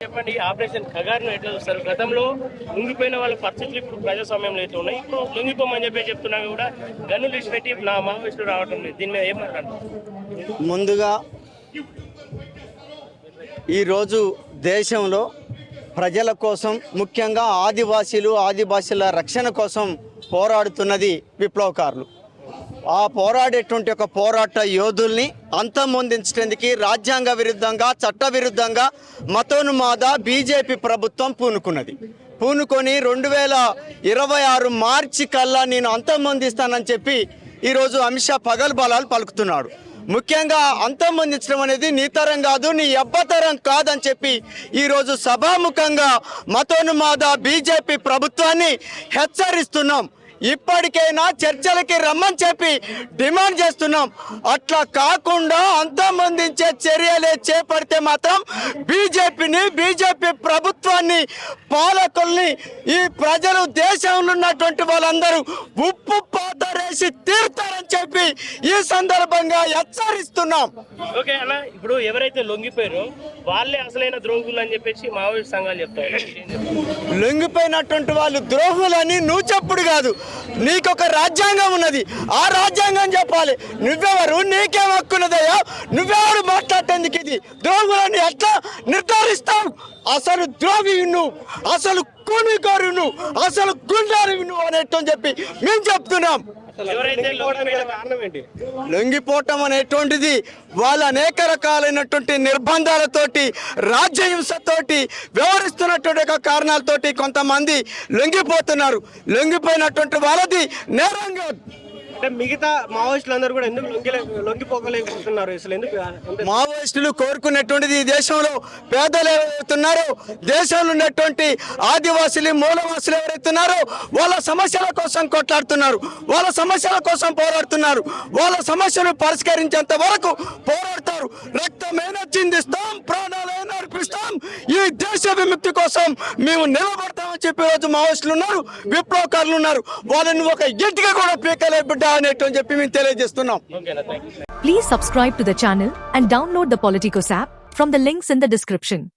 చెప్పండి ఆపరేషన్ ఖగారును ఎట్లా చూస్తారు గతంలో లొంగిపోయిన వాళ్ళ పరిస్థితులు ఇప్పుడు ప్రజాస్వామ్యంలో అయితే ఉన్నాయి. ఇప్పుడు లొంగిపోమని చెప్పి చెప్తున్నా కూడా గన్నులు ఇచ్చి పెట్టి నా మావోయిస్టులు రావడం లేదు. దీని మీద ఏమంటారు ముందుగా ఈరోజు దేశంలో ప్రజల కోసం ముఖ్యంగా ఆదివాసీలు ఆదివాసీల రక్షణ కోసం పోరాడుతున్నది విప్లవకారులు. ఆ పోరాడేటువంటి ఒక పోరాట యోధుల్ని అంతమొందించడానికి రాజ్యాంగ విరుద్ధంగా చట్ట విరుద్ధంగా మతోన్మాద బీజేపీ ప్రభుత్వం పూనుకున్నది. పూనుకొని రెండు వేల ఇరవై ఆరు మార్చి కల్లా నేను అంతమొందిస్తానని చెప్పి ఈరోజు అమిత్ షా పగల్బలాలు పలుకుతున్నాడు. ముఖ్యంగా అంతమొందించడం అనేది నీ తరం కాదు నీ ఎబ్బతరం కాదని చెప్పి ఈరోజు సభాముఖంగా మతోన్మాద బీజేపీ ప్రభుత్వాన్ని హెచ్చరిస్తున్నాం. ఇప్పటికైనా చర్చలకి రమ్మని చెప్పి డిమాండ్ చేస్తున్నాం. అట్లా కాకుండా అంతమందించే చర్యలే చేపడితే మాత్రం బీజేపీని బీజేపీ ప్రభుత్వాన్ని పాలకుల్ని ఈ ప్రజలు దేశంలో ఉన్నటువంటి వాళ్ళందరూ ఉప్పు పాతరేసి తీరుతారని చెప్పి ఈ సందర్భంగా హెచ్చరిస్తున్నాం. ఓకే అన్న ఇప్పుడు ఎవరైతే లొంగిపోయారో వాళ్ళే అసలైన ద్రోగులు అని చెప్పేసి మావోయిస్ట్ సంఘాలు చెప్తాయి. లొంగిపోయినటువంటి వాళ్ళు ద్రోహులని నువ్వు చెప్పుడు కాదు. నీకొక రాజ్యాంగం ఉన్నది. ఆ రాజ్యాంగం చెప్పాలి. నువ్వెవరు? నీకేం హక్కున్నదయ్యా నువ్వెవరు మాట్లాడేందుకు ఇది? ద్రోహులని ఎట్లా నిర్ధారిస్తావు? అసలు ద్రోవి నువ్వు అసలు కూనికోరు నువ్వు అసలు గుండారు నువ్వు అనేట్టు చెప్పి మేము చెప్తున్నాం. ఎవరైతే లొంగిపోయిన కారణం ఏంటి? లొంగిపోవటం అనేటువంటిది వాళ్ళ అనేక రకాలైనటువంటి నిర్బంధాలతోటి రాజ్యహింసతోటి వ్యవహరిస్తున్నటువంటి యొక్క కారణాలతోటి కొంతమంది లొంగిపోతున్నారు. లొంగిపోయినటువంటి వాళ్ళది నేరంగా అంటే మిగతా మావోయిస్టులు అందరూ కూడా ఎందుకు లొంగిలే లొంగిపోకలేకపోతున్నారు అసలు ఎందుకు మావోయిస్టులు కోరుకున్నటువంటిది ఈ దేశంలో పేదలు ఎవరైతున్నారో దేశంలో ఉన్నటువంటి ఆదివాసులు మూలవాసులు ఎవరైతున్నారో వాళ్ళ సమస్యల కోసం కొట్లాడుతున్నారు వాళ్ళ సమస్యల కోసం పోరాడుతున్నారు వాళ్ళ సమస్యను పరిష్కరించేంత వరకు పోరాడుతారు. రక్తమేనొచ్చింది చిందిస్తాం ఈ దేశ విముక్తి కోసం మేము నిలబడతామని చెప్పి రోజు మావోయిస్టులు ఉన్నారు విప్లవకారులు ఉన్నారు. వాళ్ళని ఒక ఇంటిగా కూడా పీకలే బిడ్డ అనేటువంటి చెప్పి మేము తెలియజేస్తున్నాం. ఓకేనా thank you Please subscribe to the channel and download the Politicos app from the links in the description.